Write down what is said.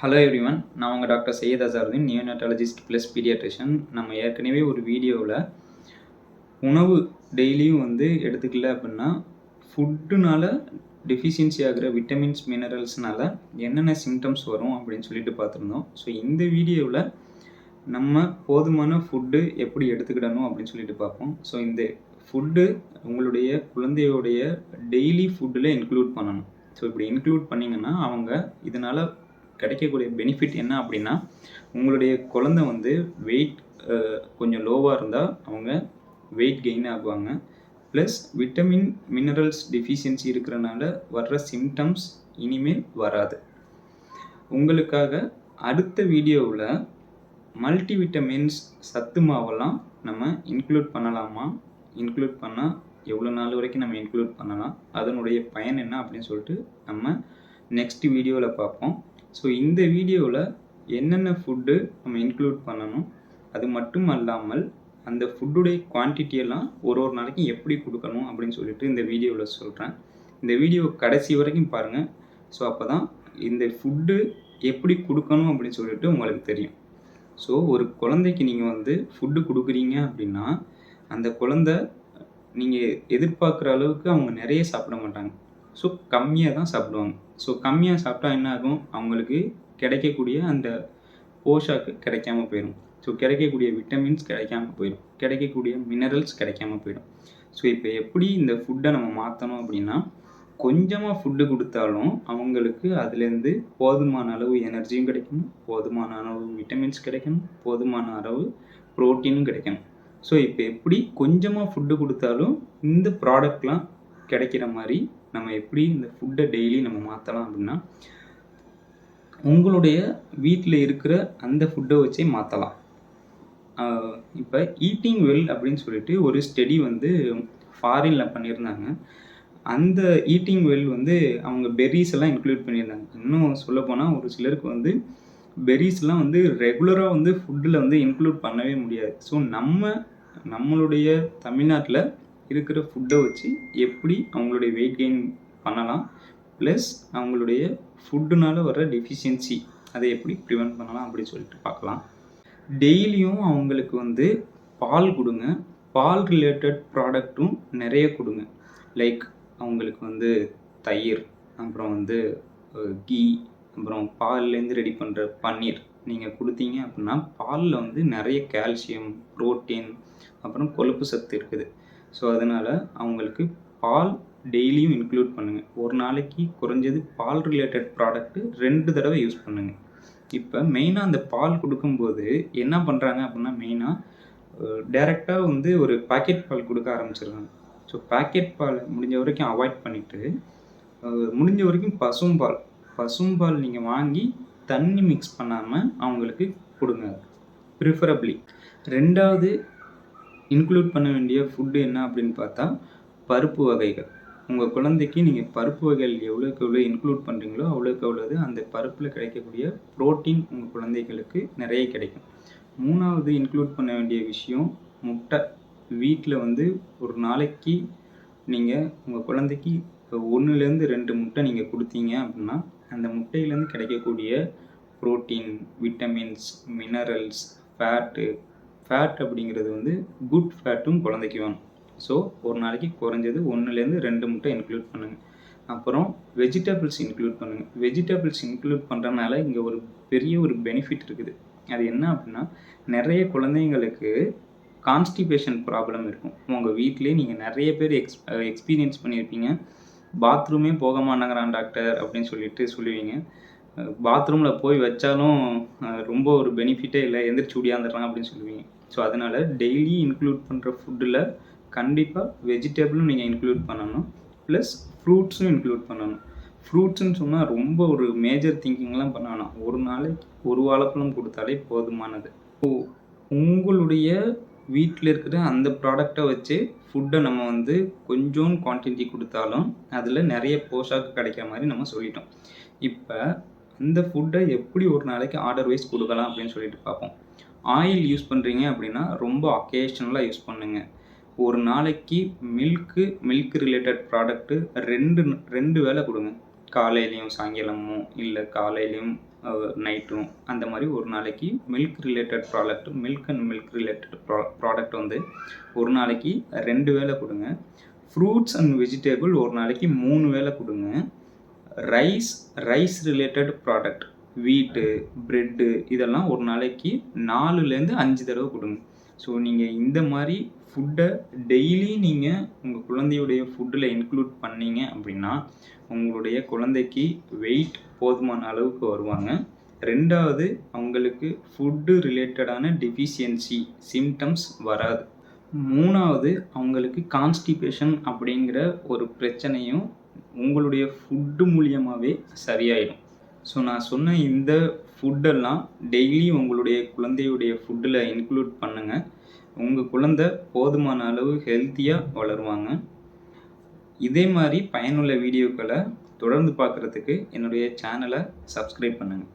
Hello everyone நான் உங்கள் doctor Syed Azharuddin neonatologist plus paediatrician நம்ம ஏற்கனவே ஒரு வீடியோவில் உணவு டெய்லியும் வந்து எடுத்துக்கல அப்படின்னா ஃபுட்டுனால டெஃபிஷியன்சி ஆகிற விட்டமின்ஸ் மினரல்ஸ்னால என்னென்ன சிம்டம்ஸ் வரும் அப்படின்னு சொல்லிட்டு பார்த்துருந்தோம். ஸோ இந்த வீடியோவில் நம்ம போதுமான ஃபுட்டு எப்படி எடுத்துக்கிடணும் அப்படின்னு சொல்லிட்டு பார்ப்போம். ஸோ இந்த ஃபுட்டு உங்களுடைய குழந்தையோடைய டெய்லி ஃபுட்டில் இன்க்ளூட் பண்ணணும். ஸோ இப்படி இன்க்ளூட் பண்ணிங்கன்னா அவங்க இதனால் கிடைக்கக்கூடிய பெனிஃபிட் என்ன அப்படின்னா உங்களுடைய குழந்தை வந்து வெயிட் கொஞ்சம் லோவாக இருந்தால் அவங்க வெயிட் கெயின் ஆகுவாங்க. ப்ளஸ் விட்டமின் மினரல்ஸ் டிஃபிஷியன்சி இருக்கிறனால வர்ற சிம்டம்ஸ் இனிமேல் வராது. உங்களுக்காக அடுத்த வீடியோவில் மல்டி விட்டமின்ஸ் சத்து மாவெல்லாம் நம்ம இன்க்ளூட் பண்ணலாமா? இன்க்ளூட் பண்ணால் எவ்வளோ நாள் வரைக்கும் நம்ம இன்க்ளூட் பண்ணலாம்? அதனுடைய பயன் என்ன அப்படின்னு சொல்லிட்டு நம்ம நெக்ஸ்ட் வீடியோவில் பார்ப்போம். ஸோ இந்த வீடியோவில் என்னென்ன ஃபுட்டு நம்ம இன்க்ளூட் பண்ணணும் அது மட்டும் அல்லாமல் அந்த ஃபுட்டுடைய குவான்டிட்டியெல்லாம் ஒரு ஒரு நாளைக்கு எப்படி கொடுக்கணும் அப்படின்னு சொல்லிட்டு இந்த வீடியோவில் சொல்கிறேன் இந்த வீடியோ கடைசி வரைக்கும் பாருங்கள் ஸோ அப்போ தான் இந்த ஃபுட்டு எப்படி கொடுக்கணும் அப்படின்னு சொல்லிட்டு உங்களுக்கு தெரியும். ஸோ ஒரு குழந்தைக்கு நீங்கள் வந்து ஃபுட்டு கொடுக்குறீங்க அப்படின்னா அந்த குழந்த நீங்கள் எதிர்பார்க்குற அளவுக்கு அவங்க நிறைய சாப்பிட மாட்டாங்க. ஸோ கம்மியாக தான் சாப்பிடுவாங்க. ஸோ கம்மியாக சாப்பிட்டா என்ன ஆகும்? அவங்களுக்கு கிடைக்கக்கூடிய அந்த போஷாக்கு கிடைக்காம போயிடும். ஸோ கிடைக்கக்கூடிய விட்டமின்ஸ் கிடைக்காம போயிடும். கிடைக்கக்கூடிய மினரல்ஸ் கிடைக்காம போயிடும். ஸோ இப்போ எப்படி இந்த ஃபுட்டை நம்ம மாற்றணும் அப்படின்னா கொஞ்சமாக ஃபுட்டு கொடுத்தாலும் அவங்களுக்கு அதுலேருந்து போதுமான அளவு எனர்ஜியும் கிடைக்கணும் போதுமான அளவு விட்டமின்ஸ் கிடைக்கணும் போதுமான அளவு ப்ரோட்டீனும் கிடைக்கணும். ஸோ இப்போ எப்படி கொஞ்சமாக ஃபுட்டு கொடுத்தாலும் இந்த ப்ராடக்ட்லாம் கிடைக்கிற மாதிரி நம்ம எப்படி இந்த ஃபுட்டை டெய்லி நம்ம மாற்றலாம் அப்படின்னா உங்களுடைய வீட்டில் இருக்கிற அந்த ஃபுட்டை வச்சே மாற்றலாம் இப்போ ஈட்டிங் வெல் அப்படின்னு சொல்லிட்டு ஒரு ஸ்டடி வந்து ஃபாரினில் பண்ணியிருந்தாங்க. அந்த ஈட்டிங் வெல் வந்து அவங்க பெர்ரிஸ் எல்லாம் இன்க்ளூட் பண்ணியிருந்தாங்க. இன்னும் சொல்லப்போனால் ஒரு சிலருக்கு வந்து பெர்ரிஸ்லாம் வந்து ரெகுலராக வந்து ஃபுட்டில் வந்து இன்க்ளூட் பண்ணவே முடியாது. ஸோ நம்ம நம்மளுடைய தமிழ்நாட்டில் இருக்கிற ஃபுட்டை வச்சு எப்படி அவங்களுடைய வெயிட் கெயின் பண்ணலாம் ப்ளஸ் அவங்களுடைய ஃபுட்டுனால வர டெஃபிஷியன்சி அதை எப்படி ப்ரிவெண்ட் பண்ணலாம் அப்படின்னு சொல்லிட்டு பார்க்கலாம். டெய்லியும் அவங்களுக்கு வந்து பால் கொடுங்க. பால் ரிலேட்டட் ப்ராடக்ட்டும் நிறைய கொடுங்க. லைக் அவங்களுக்கு வந்து தயிர் அப்புறம் வந்து கீ அப்புறம் பால்லேருந்து ரெடி பண்ணுற பன்னீர் நீங்கள் கொடுத்தீங்க அப்படின்னா பாலில் வந்து நிறைய கால்சியம் ப்ரோட்டீன் அப்புறம் கொழுப்பு சத்து இருக்குது. ஸோ அதனால் அவங்களுக்கு பால் டெய்லியும் இன்க்ளூட் பண்ணுங்கள் ஒரு நாளைக்கு குறைஞ்சது பால் ரிலேட்டட் ப்ராடக்ட்டு ரெண்டு தடவை யூஸ் பண்ணுங்கள் இப்போ மெயினாக அந்த பால் கொடுக்கும்போது என்ன பண்ணுறாங்க அப்படின்னா மெயினாக டேரெக்டாக வந்து ஒரு பாக்கெட் பால் கொடுக்க ஆரம்பிச்சிருக்காங்க ஸோ பாக்கெட் பால் முடிஞ்ச வரைக்கும் அவாய்ட் பண்ணிவிட்டு முடிஞ்ச வரைக்கும் பசும்பால் பசும்பால் நீங்கள் வாங்கி தண்ணி மிக்ஸ் பண்ணாமல் அவங்களுக்கு கொடுங்க. ப்ரிஃபரபிளி ரெண்டாவது இன்க்ளூட் பண்ண வேண்டிய ஃபுட்டு என்ன அப்படின்னு பார்த்தா பருப்பு வகைகள். உங்கள் குழந்தைக்கு நீங்கள் பருப்பு வகைகள் எவ்வளோக்கு எவ்வளோ இன்க்ளூட் பண்ணுறீங்களோ அவ்வளோக்கு அவ்வளோது அந்த பருப்பில் கிடைக்கக்கூடிய ப்ரோட்டீன் உங்கள் குழந்தைகளுக்கு நிறைய கிடைக்கும். மூணாவது இன்க்ளூட் பண்ண வேண்டிய விஷயம் முட்டை. வீட்டில் வந்து ஒரு நாளைக்கு நீங்கள் உங்கள் குழந்தைக்கு ஒன்றுலேருந்து ரெண்டு முட்டை நீங்கள் கொடுத்தீங்க அப்படின்னா அந்த முட்டையிலேருந்து கிடைக்கக்கூடிய protein vitamins minerals fat fat அப்படிங்கிறது வந்து குட் ஃபேட்டும் குழந்தைக்கு வேணும். ஸோ ஒரு நாளைக்கு குறைஞ்சது ஒன்றுலேருந்து ரெண்டு முட்டை இன்க்ளூட் பண்ணுங்கள் அப்புறம் வெஜிடபிள்ஸ் இன்க்ளூட் பண்ணுங்கள் வெஜிடபிள்ஸ் இன்க்ளூட் பண்ணுறதுனால இங்கே ஒரு பெரிய ஒரு பெனிஃபிட் இருக்குது. அது என்ன அப்படின்னா நிறைய குழந்தைங்களுக்கு கான்ஸ்டிபேஷன் ப்ராப்ளம் இருக்கும். உங்கள் வீட்டிலே நீங்கள் நிறைய பேர் எக்ஸ் எக்ஸ்பீரியன்ஸ் பண்ணியிருப்பீங்க. பாத்ரூமே போக மாட்டேங்கிறான் டாக்டர் அப்படின்னு சொல்லிட்டு சொல்லுவீங்க. பாத்ரூமில் போய் வச்சாலும் ரொம்ப ஒரு பெனிஃபிட்டே இல்லை. எந்திரிச்சு ஓடியாந்துடுறான் அப்படின்னு சொல்லுவீங்க. ஸோ அதனால் டெய்லி இன்க்ளூட் பண்ணுற ஃபுட்டில் கண்டிப்பாக வெஜிடபிளும் நீங்கள் இன்க்ளூட் பண்ணணும். ப்ளஸ் ஃப்ரூட்ஸும் இன்க்ளூட் பண்ணணும். ஃப்ரூட்ஸ்னு சொன்னால் ரொம்ப ஒரு மேஜர் திங்கிங்லாம் பண்ணணும் ஒரு நாளைக்கு ஒரு வாழைப்பழம் கொடுத்தாலே போதுமானது. ஸோ உங்களுடைய வீட்டில் இருக்கிற அந்த ப்ராடக்டை வச்சு ஃபுட்டை நம்ம வந்து கொஞ்சம் குவான்டிட்டி கொடுத்தாலும் அதில் நிறைய போஷாக்கு கிடைக்கிற மாதிரி நம்ம சொல்லிட்டோம். இப்போ அந்த ஃபுட்டை எப்படி ஒரு நாளைக்கு ஆர்டர் வைஸ் கொடுக்கலாம் அப்படின்னு சொல்லிட்டு பார்ப்போம். ஆயில் யூஸ் பண்ணுறீங்க அப்படின்னா ரொம்ப அக்கேஷனலாக யூஸ் பண்ணுங்கள் ஒரு நாளைக்கு மில்க்கு மில்க் ரிலேட்டட் ப்ராடக்ட்டு ரெண்டு ரெண்டு வேளை கொடுங்க. காலையிலையும் சாயங்காலமும் இல்லை காலையிலையும் நைட்டும் அந்த மாதிரி ஒரு நாளைக்கு milk related product milk and milk related ப்ரா ப்ராடக்ட் வந்து ஒரு நாளைக்கு ரெண்டு வேளை கொடுங்க. ஃப்ரூட்ஸ் அண்ட் வெஜிடபிள் ஒரு நாளைக்கு மூணு வேளை கொடுங்க. ரைஸ் ரைஸ் ரிலேட்டட் ப்ராடக்ட் வீட்டு ப்ரெட்டு இதெல்லாம் ஒரு நாளைக்கு நாலுலேருந்து அஞ்சு தடவை கொடுங்க. ஸோ நீங்கள் இந்த மாதிரி ஃபுட்டை டெய்லி நீங்கள் உங்கள் குழந்தையுடைய ஃபுட்டில் இன்க்ளூட் பண்ணீங்க அப்படின்னா உங்களுடைய குழந்தைக்கு வெயிட் போதுமான அளவுக்கு வருவாங்க. ரெண்டாவது அவங்களுக்கு ஃபுட்டு ரிலேட்டடான டிஃபிஷியன்சி சிம்டம்ஸ் வராது. மூணாவது அவங்களுக்கு கான்ஸ்டிபேஷன் அப்படிங்கிற ஒரு பிரச்சனையும் உங்களுடைய ஃபுட்டு மூலியமாகவே சரியாயிடும். ஸோ நான் சொன்ன இந்த ஃபுட்டெல்லாம் டெய்லி உங்களுடைய குழந்தையுடைய ஃபுட்டில் இன்க்ளூட் பண்ணுங்கள் உங்கள் குழந்தை போதுமான அளவு ஹெல்த்தியாக வளருவாங்க. இதே மாதிரி பயனுள்ள வீடியோக்களை தொடர்ந்து பார்க்குறதுக்கு என்னுடைய சேனலை சப்ஸ்கிரைப் பண்ணுங்கள்